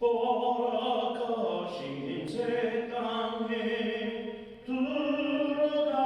허락하신 새 땅에 들어가려면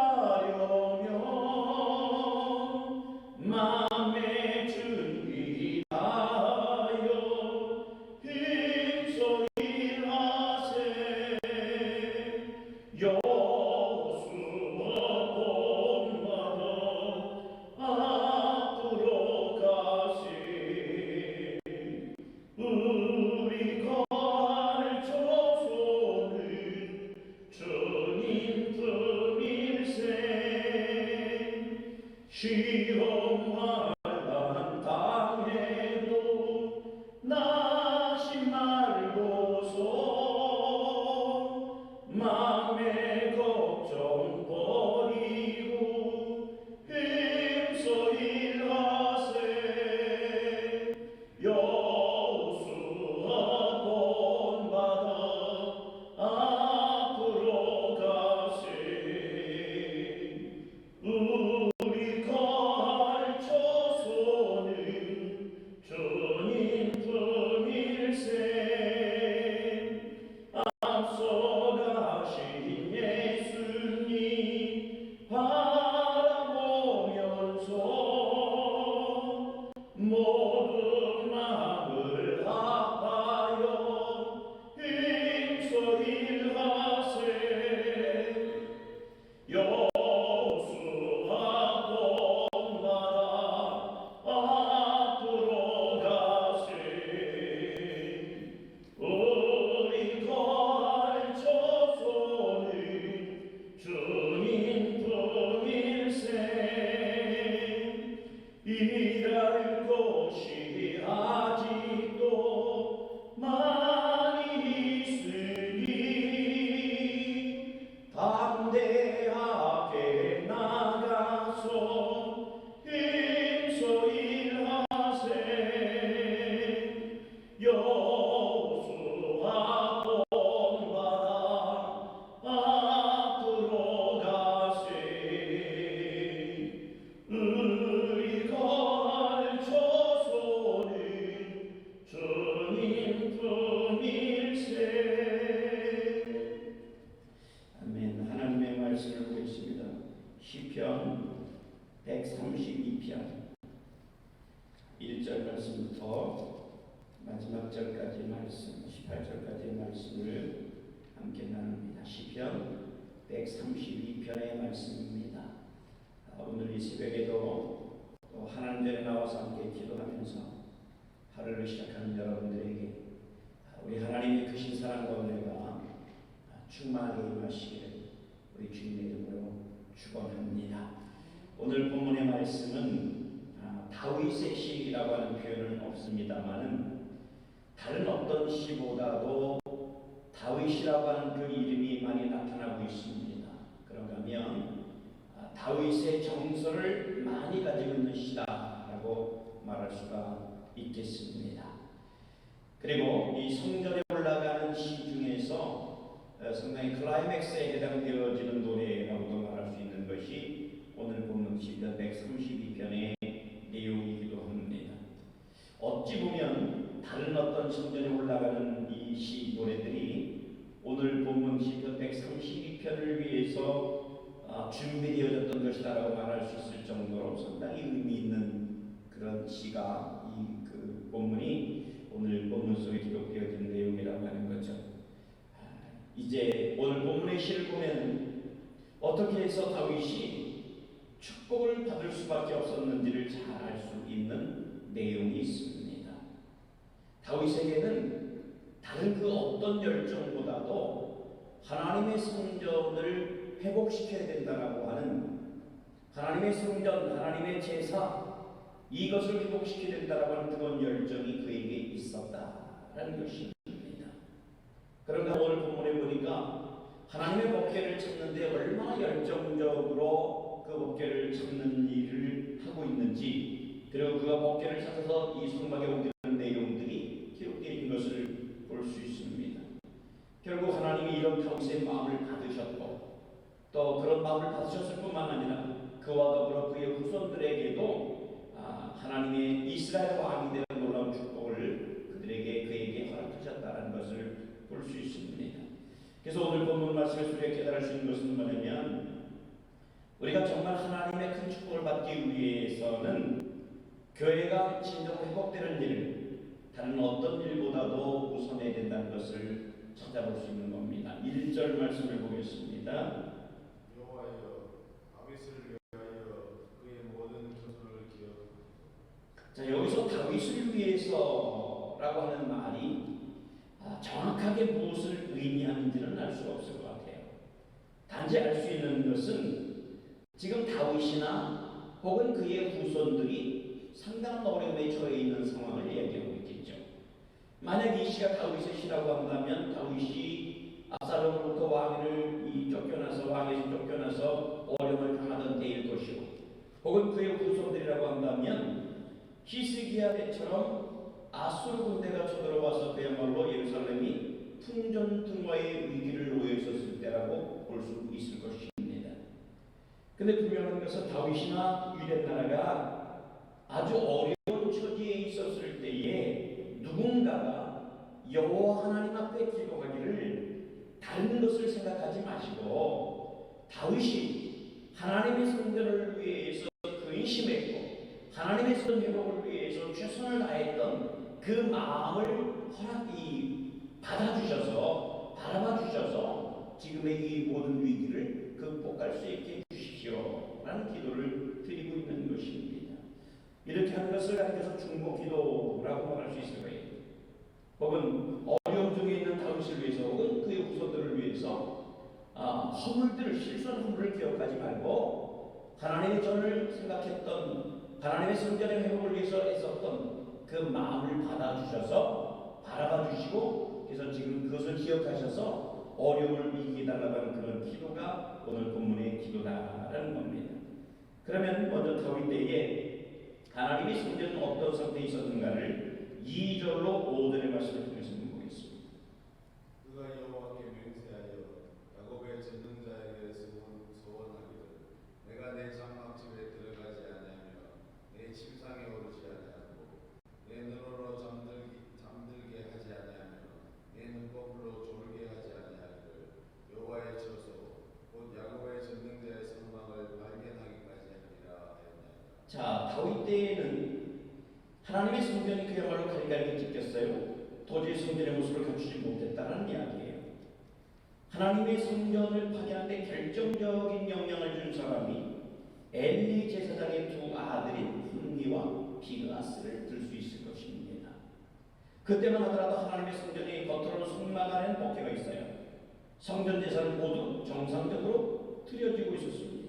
시 시편 132편. 1절 말씀부터 마지막 절까지 말씀 18절까지의 말씀을 함께 나눕니다. 시편 132편의 말씀입니다. 아, 오늘 이 새벽에도 또 하나님 전에 나와서 함께 기도하면서 하루를 시작하는 여러분들에게 아, 우리 하나님의 크신 사랑과 은혜가 아, 충만하게 임하시기를 우리 주님의 이름으로 축원합니다. 오늘 본문의 말씀은 아, 다윗의 시라고 하는 표현은 없습니다만은 다른 어떤 시보다도 다윗이라고 하는 그 이름이 많이 나타나고 있습니다. 그런가 하면 아, 다윗의 정서를 많이 가지고 있는 시다라고 말할 수가 있겠습니다. 그리고 이 성전에 올라가는 시 중에서 어, 상당히 클라이맥스에 해당되어지는 노래라고도 말할 수 있는 것이 오늘 본문 시편 132편의 내용이기도 합니다. 어찌 보면 다른 어떤 성전에 올라가는 이 시 노래들이 오늘 본문 시편 132편을 위해서 아, 준비되어졌던 것이다라고 말할 수 있을 정도로 상당히 의미 있는 그런 시가 이 그 본문이 오늘 본문 속에 기록되어진 내용이라고 하는 거죠. 아, 이제 오늘 본문의 시를 보면 어떻게 해서 다윗이 축복을 받을 수밖에 없었는지를 잘 알 수 있는 내용이 있습니다. 다윗에게는 다른 그 어떤 열정보다도 하나님의 성전을 회복시켜야 된다라고 하는 하나님의 성전, 하나님의 제사 이것을 회복시켜야 된다라고 하는 그런 열정이 그에게 있었다라는 것입니다. 그런가 오늘 본문에 보니까 하나님의 법궤를 찾는데 얼마나 열정적으로 그 법궤를 찾는 일을 하고 있는지 그리고 그가 법궤를 찾아서 이 성막에 옮기는 내용들이 기록되어 있는 것을 볼 수 있습니다. 결국 하나님이 이런 다윗의 마음을 받으셨고 또 그런 마음을 받으셨을 뿐만 아니라 그와 더불어 그의 후손들에게도 아, 하나님의 이스라엘 왕이 되는 놀라운 축복을 그들에게 그에게 허락하셨다는 볼수 있습니다. 그래서 오늘 본문 말씀에서 우리가 깨달을 수 있는 것은 뭐냐면 우리가 정말 하나님의 큰 축복을 받기 위해서는 교회가 진정 회복되는 일, 다른 어떤 일보다도 우선해야 된다는 것을 찾아볼 수 있는 겁니다. 1절 말씀을 보겠습니다. 자 여기서 다윗을 위해서라고 하는 말이 아, 정확하게 무엇을 의미하는지는 알 수가 없을 것 같아요. 단지 알 수 있는 것은 지금 다윗이나 혹은 그의 후손들이 상당한 어려움에 처해 있는 상황을 이야기하고 있겠죠. 만약 이 시가 다윗의 시라고 한다면 다윗이 압살롬으로부터 왕위를 이 쫓겨나서 왕에서 쫓겨나서 어려움을 당하던 때일 것이고 혹은 그의 후손들이라고 한다면 히스기야 때처럼 아수르 군대가 쳐들어와서 그야말로 예루살렘이 풍전등화의 위기를 놓여 있었을 때라고 볼 수 있을 것입니다. 근데 분명한 것은 다윗이나 유대 나라가 아주 어려운 처지에 있었을 때에 누군가가 여호와 하나님 앞에 기도하기를 다른 것을 생각하지 마시고 다윗이 하나님의 성전을 위해서 근심했고 하나님의 선 회복을 위해서 최선을 다했던 그 마음을 허락이 받아주셔서 바라봐 주셔서 지금의 이 모든 위기를 극복할 수 있게 해 주십시오 라는 기도를 드리고 있는 것입니다. 이렇게 하는 것을 가리켜서 중보 기도라고 말할 수 있을 거예요. 혹은 어려움 중에 있는 다윗을 위해서 혹은 그의 후손들을 위해서 아, 허물들을 실수한 허물을 기억하지 말고 하나님의 전을 생각했던 하나님의 성전의 회복을 위해서 애썼던 그 마음을 받아주셔서 바라봐 주시고 그래서 지금 그것을 기억하셔서 어려움을 이기달라고 하는 그런 기도가 오늘 본문의 기도다라는 겁니다. 그러면 먼저 다윗 때에 하나님의 성전은 어떤 상태에 있었는가를 2절로 5절의 말씀을 통해서 보겠습니다. 그가 여호와께 맹세하여 야곱의 전능자에게 소원, 소원하기를 내가 내 장막집에 들어가지 아니하며 내 침상에 오르지 아니하고 내 눈으로 잠들기, 잠들게 하지 아니하며 내 눈꺼풀로 졸게 하지 아니하기를 여호와의 처소 곧 야곱의 전능자의 성망을 발견하기까지 하리라 하였나이다. 때에는 하나님의 성전이 그야말로 가리가리 찢겼어요. 도저히 성전의 모습을 갖추지 못했다는 이야기예요. 하나님의 성전을 파괴하는데 결정적인 영향을 준 사람이 엘리 제사장의 두 아들인 훈니와 비그아스를 들 수 있을 것입니다. 그때만 하더라도 하나님의 성전이 겉으로는 속마가는 복회가 있어요. 성전 제사는 모두 정상적으로 드려지고 있었습니다.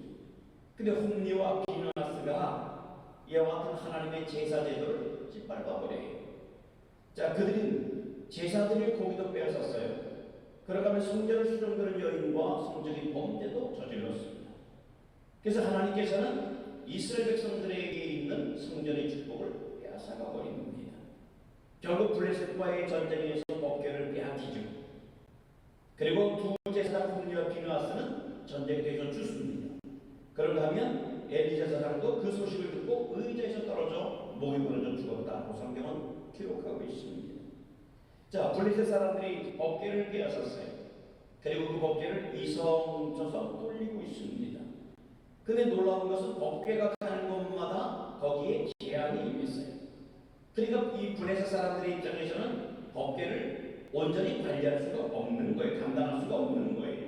근데 훈니와 비느하스가 이와 같은 하나님의 제사 제도를 짓밟아 버려요. 자, 그들은 제사드릴 고기도 빼앗았어요. 그러가면 성전을 수정되는 여인과 성적인 범죄도 저질렀습니다. 그래서 하나님께서는 이스라엘 백성들에게 있는 성전의 축복을 빼앗아가 버린 겁니다. 결국 블레셋과의 전쟁에서 법궤를 빼앗기죠. 그리고 두 제사장 훈리와 비누아스는 전쟁터에서 죽습니다. 그런가 하면 엘리자 사장도 그 소식을 듣고 의자에서 떨어져 목이 부러져 죽었다고 성경은 기록하고 있습니다. 자, 블레셋 사람들이 법궤를 빼앗았어요. 그리고 그 법궤를 이성저성 돌리고 있습니다. 근데 놀라운 것은 법궤가 가는 곳마다 거기에 재앙이 임했어요. 그러니까 이 블레셋 사람들의 입장에서는 법궤를 온전히 관리할 수가 없는 거예요. 감당할 수가 없는 거예요.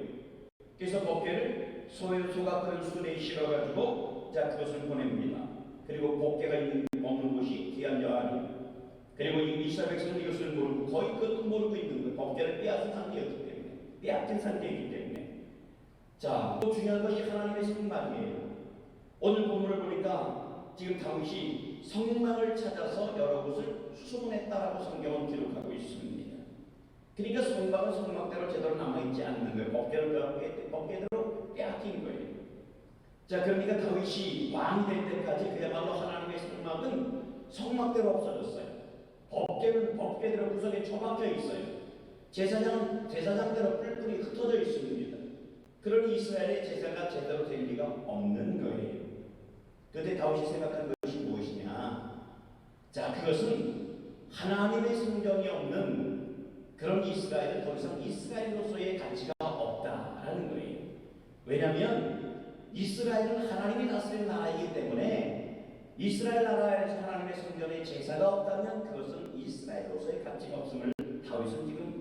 그래서 법궤를 소유 소각하는 수레에 실어가지고 자 그것을 보냅니다. 그리고 법궤가 있는 없는 곳이 귀한 여아니 그리고 이 이스라엘 백성은 이것을 모르고 거의 그것도 모르고 있는 거예요. 법궤를 빼앗은 상태였기 때문에 빼앗긴 상태이기 때문에 자 또 중요한 것이 하나님의 성막이에요. 오늘 본문을 보니까 지금 다윗이 성막을 찾아서 여러 곳을 수소문했다라고 성경은 기록하고 있습니다. 그러니까 성막은 성막대로 제대로 남아있지 않는 거예요. 법궤대로 빼앗긴 거예요. 자, 그러니까 다윗이 왕이 될 때까지 그야말로 하나님의 성막은 성막대로 없어졌어요. 법궤는 법궤대로 구석에 처박혀 있어요. 제사장 제사장대로 뿔뿔이 흩어져 있습니다. 그러니 이스라엘의 제사가 제대로 될 리가 없는 거예요. 그때 다윗이 생각한 것이 무엇이냐? 자, 그것은 하나님의 성전이 없는 그런 이스라엘은 더 이상 이스라엘로서의 가치가 없다라는 거예요. 왜냐하면 이스라엘은 하나님이 다스리는 나라이기 때문에 이스라엘 나라에서 하나님의 성전에 제사가 없다면 그것은 이스라엘로서의 가치가 없음을 다윗은 지금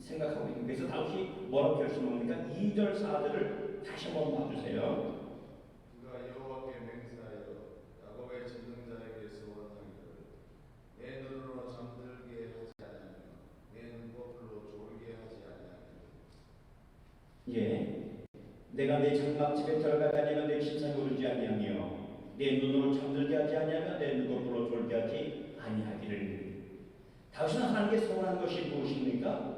생각하고 있는. 그래서 다윗이 뭐라고 결심합니까? 2절 4절을 다시 한번 봐주세요. 그가 여호와께 맹세하여 야곱의 전능자에게 소원하기를 내 눈으로 잠들게 하지 아니하며 내 눈꺼풀로 졸게 하지 아니하며 예. 내가 내 장막집에 들어가지 아니하면 내 침상에 오르지 아니하며 내 눈으로 잠들게 하지 아니하며 내 눈꺼풀로 졸게 하지 아니하기를 다윗은 하나님께 소원한 것이 무엇입니까?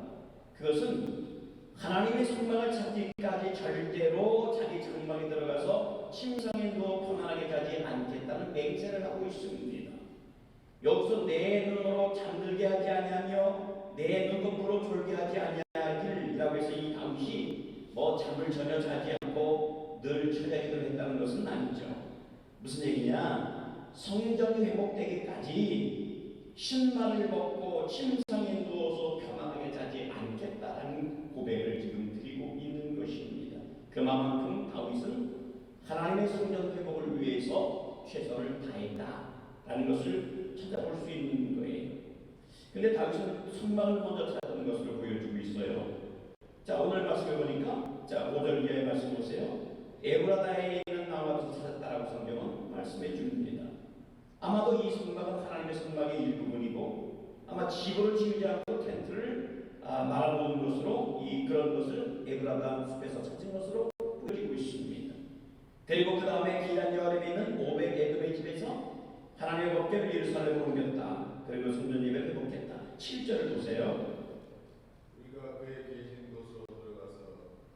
그것은 하나님의 성막을 찾기까지 절대로 자기 장막에 들어가서 침상에 누워 편안하게 자지 않겠다는 맹세를 하고 있습니다. 여기서 내 눈으로 잠들게 하지 아니하며 내 눈꺼풀로 졸게 하지 아니하기를이라고 해서 이 다윗이 뭐 잠을 전혀 자지 않고 늘 철야기도를 했다는 것은 아니죠. 무슨 얘기냐? 성전이 회복되기까지 신발을 벗고 침상에 누워서 편안하게 자지 않겠다라는 고백을 지금 드리고 있는 것입니다. 그만큼 다윗은 하나님의 성전 회복을 위해서 최선을 다했다라는 것을 찾아볼 수 있는 거예요. 근데 다윗은 성막을 먼저 찾는 것으로 보여주고 있어요. 자 오늘 말씀해 보니까 자 5절 이하의 말씀 보세요. 에브라다에 있는 나무를 찾았다라고 성경은 말씀해 줍니다. 아마도 이 성막은 하나님의 성막의 일부분이고 아마 지구를 지우지 않고 텐트를 아, 말아놓은 것으로 이 그런 것을 에브라다 숲에서 찾은 것으로 보여지고 있습니다. 그리고 그 다음에 기란 여아림에 있는 오백 에돔의 집에서 하나님의 법궤를 예루살렘으로 옮겼다. 그리고 성전 예배를 회복했다. 7절을 보세요. 우리가 그의 계신 곳으로 들어가서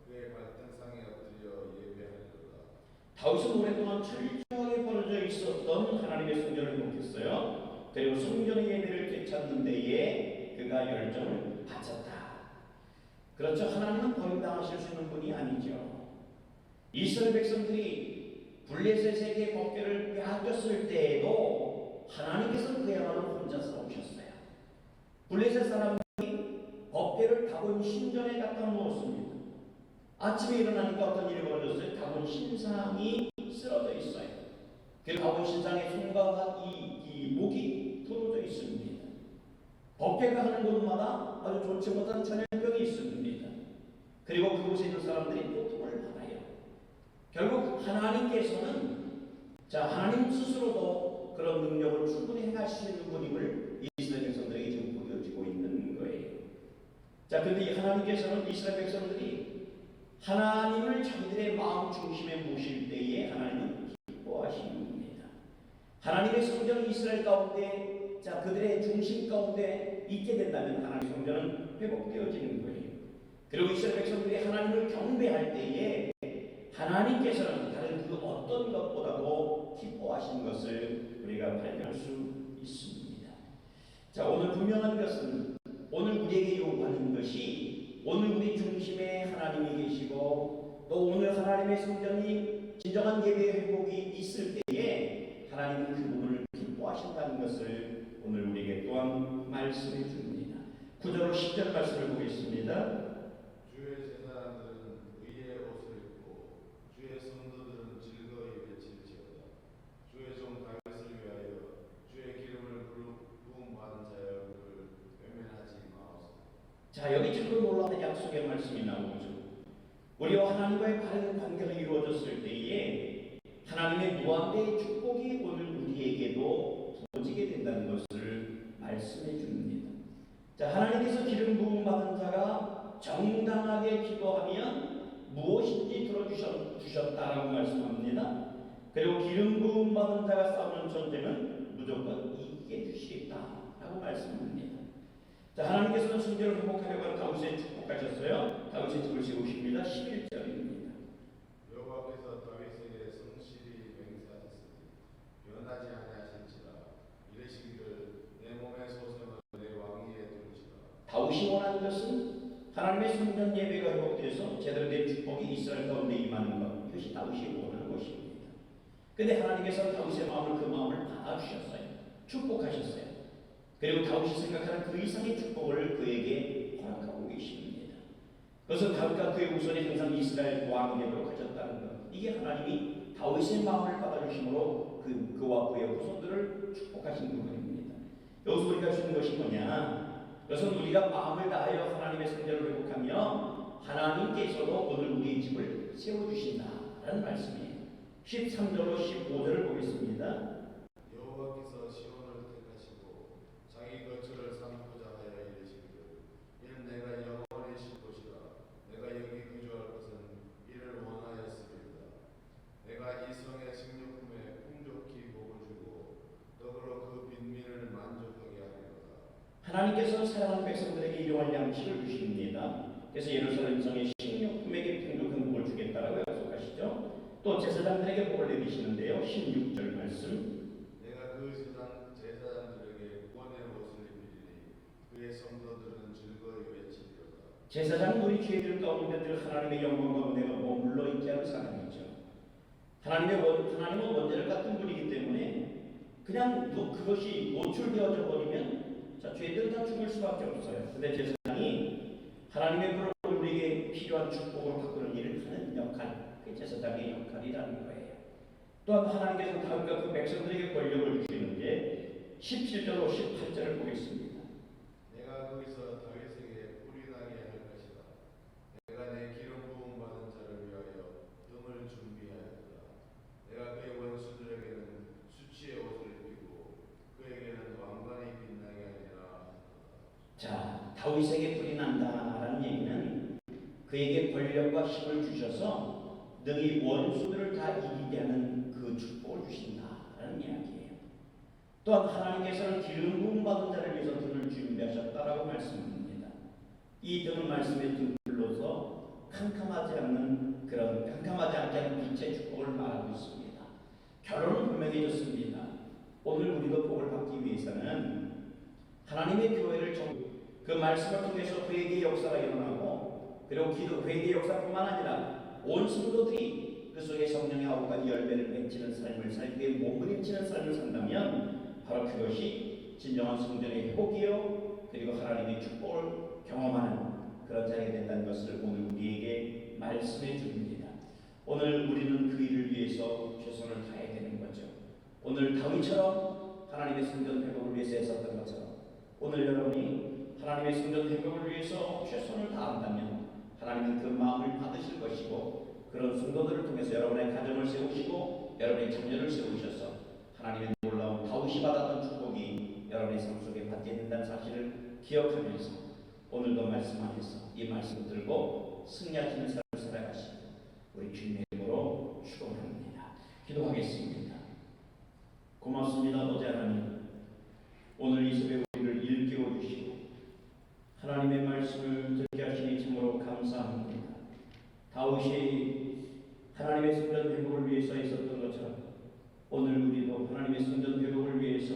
그의 발등상에 엎드려 예배하리로다 다윗은 오랫동안 철저하게 벌어져 있었던 하나님의 성전을 회복했어요. 그리고 성전의 예배를 되찾는 데에 그가 열정을 바쳤다. 그렇죠. 하나님은 버림당하실 수 있는 분이 아니죠. 이스라엘 백성들이 블레셋에게 법궤를 빼앗겼을 때에도 하나님께서 그야말로 혼자 싸우셨어요. 블레셋 사람들이 법궤를 다본 신전에 갖다 놓았습니다. 아침에 일어나니까 어떤 일이 벌어졌어요? 다본 신상이 쓰러져 있어요. 그 다본 신상의 손과 이, 이 목이 부러져 있습니다. 법궤가 하는 곳마다 아주 좋지 못한 전염병이 있습니다. 그리고 그곳에 있는 사람들이 고통을 받아요. 결국 하나님께서는 자 하나님 스스로도 그런 능력을 충분히 행할 수 있는 분임을 이스라엘 백성들에게 지금 보여주고 있는 거예요. 자, 근데 이 하나님께서는 이스라엘 백성들이 하나님을 자기들의 마음 중심에 모실 때에 하나님은. 하나님의 성전이 이스라엘 가운데 자 그들의 중심 가운데 있게 된다면 하나님의 성전은 회복되어지는 거예요. 그리고 이스라엘 백성들이 하나님을 경배할 때에 하나님께서는 다른 그 어떤 것보다도 기뻐하신 것을 우리가 발견할 수 있습니다. 자 오늘 분명한 것은 오늘 우리에게 요구하는 것이 오늘 우리 중심에 하나님이 계시고 또 오늘 하나님의 성전이 진정한 예배 회복이 있을 때에 하나님은 그 부분을 기뻐하신다는 것을 오늘 우리에게 또한 말씀해 줍니다. 9절 10절 말씀을 보겠습니다. 주의 제사장들은 의의 옷을 입고 주의 성도들은 즐거이 외칠지어다 주의 종 다윗을 위하여 주의 기름을 부음 받은 자의 얼굴을 외면하지 마옵소서 자 여기 참 놀라운 약속의 말씀이 나오죠. 우리와 하나님과의 바른 관계가 이루어졌을 때에 하나님의 무한대의 축복이 오늘 우리에게도 부어지게 된다는 것을 말씀해 줍니다. 자 하나님께서 기름 부음 받은 자가 정당하게 기도하면 무엇인지 들어주셨 다라고 말씀합니다. 그리고 기름 부음 받은 자가 싸우는 전쟁은 무조건 이기게 주시겠다라고 말씀합니다. 자, 하나님께서는 성전을 회복하려고 다윗의 축복하셨어요. 다윗의 집을 세우십니다. 11절입니다. 여호와께서 다윗에게 성실히 맹세하셨으니 변하지 아니하실지라 이르시기를 내 몸의 소생을 내 왕위에 두리시라 원하는 것은 하나님의 성전 예배가 회복돼서 제대로 된 축복이 이스라엘 가운데 임하는 것. 이것이 다윗이 원하는 것입니다. 근데 하나님께서 다윗의 마음을 그 마음을 받아주셨어요. 축복하셨어요. 그리고 다윗이 생각하는 그 이상의 축복을 그에게 그것은 다윗과 그의 후손이 항상 이스라엘 왕으로 가졌다는 것. 이게 하나님이 다윗의 마음을 받아주심으로 그, 그와 그의 후손들을 축복하신 부분입니다. 여기서 우리가 있는 것이 뭐냐? 그것은 우리가 마음을 다하여 하나님의 성전을 회복하며 하나님께서도 오늘 우리의 집을 세워주신다라는 말씀이에요. 13절로 15절을 보겠습니다. 여호와께서 택하시고 자기 거처를 삼고자 하여 이르시기를 이는 내가 영원히 쉴 곳이라 내가 여기 거주할 것은 이를 원하였습니다 내가 이 성의 식료품에 풍족히 복을 주고 더불어 그 빈민을 만족하게 하나님께서 사랑하는 백성들에게 일용할 양식을 주십니다. 그래서 예루살렘 성의 식료품에게 풍족한 복을 주겠다라고 약속하시죠. 또 제사장들에게 복을 내리시는데요. 16절 말씀. 내가 그 제사장, 제사장들에게 구원의 옷을 입히리니 그의 성도들은 즐거이 외치리로다 제사장은 우리 죄들 가운데 늘 하나님의 영광과 은혜가 머물러 있게 하는 사람이죠. 하나님의 원, 하나님은 원죄를 같은 분이기 때문에 그냥 뭐 그것이 노출되어져 버리면 자 죄들은 다 죽을 수밖에 없어요. 근데 제사장이 하나님의 불을 우리에게 필요한 축복을 바꾸는 일을 하는 역할, 그게 제사장의 역할이라는 거예요. 또한 하나님께서 다윗과 그 백성들에게 권력을 주시는데 17절로 18절을 보겠습니다. 내가 거기서 다윗에게 뿔이 나게 할 것이다. 내가 내 기름 부음 받은 자를 위하여 등을 준비하였다. 내가 그의 원수들에게는 수치의 옷을 입히고 그에게는 왕관이 빛나게 하리라. 자, 다윗에게 불이 난다라는 얘기는 그에게 권력과 힘을 주셔서 능히 원수들을 다 이기게 하는 그 축복을 주신다라는 이야기예요. 또한 하나님께서는 기름 부음 받은 자를 위해서 등을 준비하셨다라고 말씀합니다. 이 등은 말씀의 등불로서 캄캄하지 않는 그런 캄캄하지 않게 하는 빛의 축복을 말하고 있습니다. 결론은 분명해졌습니다. 오늘 우리가 복을 받기 위해서는 하나님의 교회를 정, 그 말씀을 통해서 회개의 역사가 일어나고 그리고 기도 회개의 역사뿐만 아니라 온 성도들이 그 속에 성령의 아우가 열매를 맺히는 삶을 살기에 몸부림치는 삶을 산다면 바로 그것이 진정한 성전의 회복이요 그리고 하나님의 축복을 경험하는 그런 자리가 된다는 것을 오늘 우리에게 말씀해 줍니다. 오늘 우리는 그 일을 위해서 최선을 다해야 되는 거죠. 오늘 다윗처럼 하나님의 성전 회복을 위해서 애썼던 것처럼 오늘 여러분이 하나님의 성전 회복을 위해서 최선을 다한다면 하나님은 그 마음을 받으실 것이고 그런 성도들을 통해서 여러분의 가정을 세우시고 여러분의 자녀를 세우셔서 하나님의 놀라운 다윗이 받았던 축복이 여러분의 삶 속에 받게 된다는 사실을 기억하면서 오늘도 말씀 안에서 이 말씀을 들고 승리하시는 삶을 살아가시고 우리 주님의 이름으로 축원합니다. 기도하겠습니다. 고맙습니다, 아버지 하나님. 오늘 이 새벽 우리를 일깨워 주시고 하나님의 말씀을 듣게 하시니 참으로 감사합니다. 다윗이 하나님의 성전 회복을 위해서 있었던 것처럼 오늘 우리도 하나님의 성전 회복을 위해서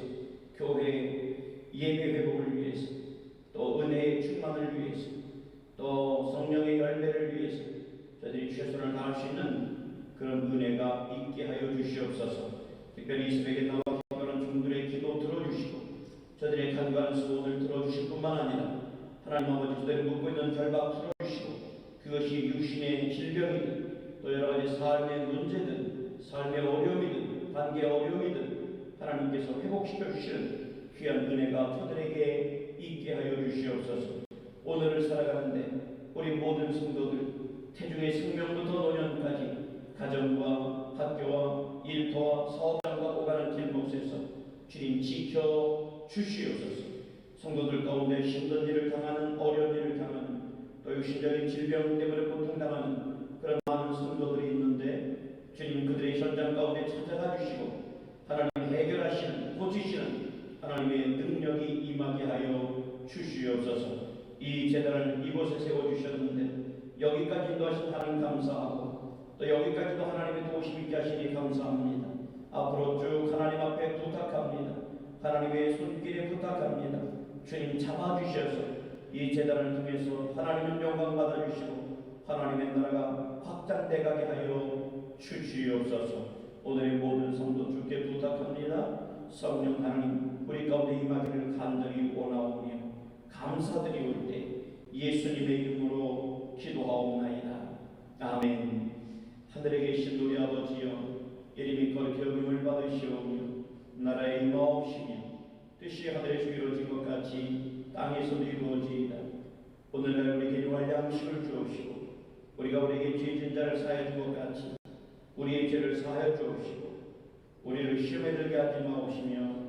교회 예배 회복을 위해서 또 은혜의 충만을 위해서 또 성령의 열매를 위해서 저들이 최선을 다할 수 있는 그런 은혜가 있게 하여 주시옵소서. 특별히 이 새벽에 나와 기도하는 중들의 기도 들어주시고 저들의 간과한 소원을 들어주실 뿐만 아니라 하나님 아버지 저들이 묻고 있는 결박 풀어주시고 그것이 육신의 질병이든 또 여러 가지 삶의 문제든 삶의 어려움이든 관계 어려움이든 하나님께서 회복시켜 주시는 귀한 은혜가 저들에게 있게 하여 주시옵소서. 오늘을 살아가는데 우리 모든 성도들 태중의 생명부터 노년까지 가정과 학교와 일터와 사업장과 오가는 길목에서 주님 지켜 주시옵소서. 성도들 가운데 힘든 일을 당하는 어려운 일을 당하는 또 육신적인 질병 때문에 고통당하는 그런 많은 성도들이 있는데 주님 그들의 현장 가운데 찾아가 주시고 하나님 해결하시는 고치시는 하나님의 능력이 임하게 하여 주시옵소서. 이 재단을 이곳에 세워 주셨는데 여기까지 인도하신 하나님 감사하고 또 여기까지도 하나님의 도우심 있게 하시니 감사합니다. 앞으로 쭉 하나님 앞에 부탁합니다. 하나님의 손길에 부탁합니다. 주님 잡아주셔서 이 재단을 통해서 하나님은 영광 받아주시고 하나님의 나라가 확장돼 가게 하여 주시옵소서. 오늘의 모든 성도 주께 부탁합니다. 성령 하나님 우리 가운데 임하기를 간절히 원하오며 감사드리올 때 예수님의 이름으로 기도하옵나이다. 아멘. 하늘에 계신 우리 아버지여 이름이 거룩히 여김을 받으시오며 나라의 임하옵시며 뜻이 하늘에서 이루어진 것 같이 땅에서도 이루어지이다. 오늘날 우리에게 일용할 양식을 주옵시고 우리가 우리에게 죄진 자를 사하여 준것 같이 우리의 죄를 사하여 주옵시고 우리를 시험에 들게 하지 마옵시며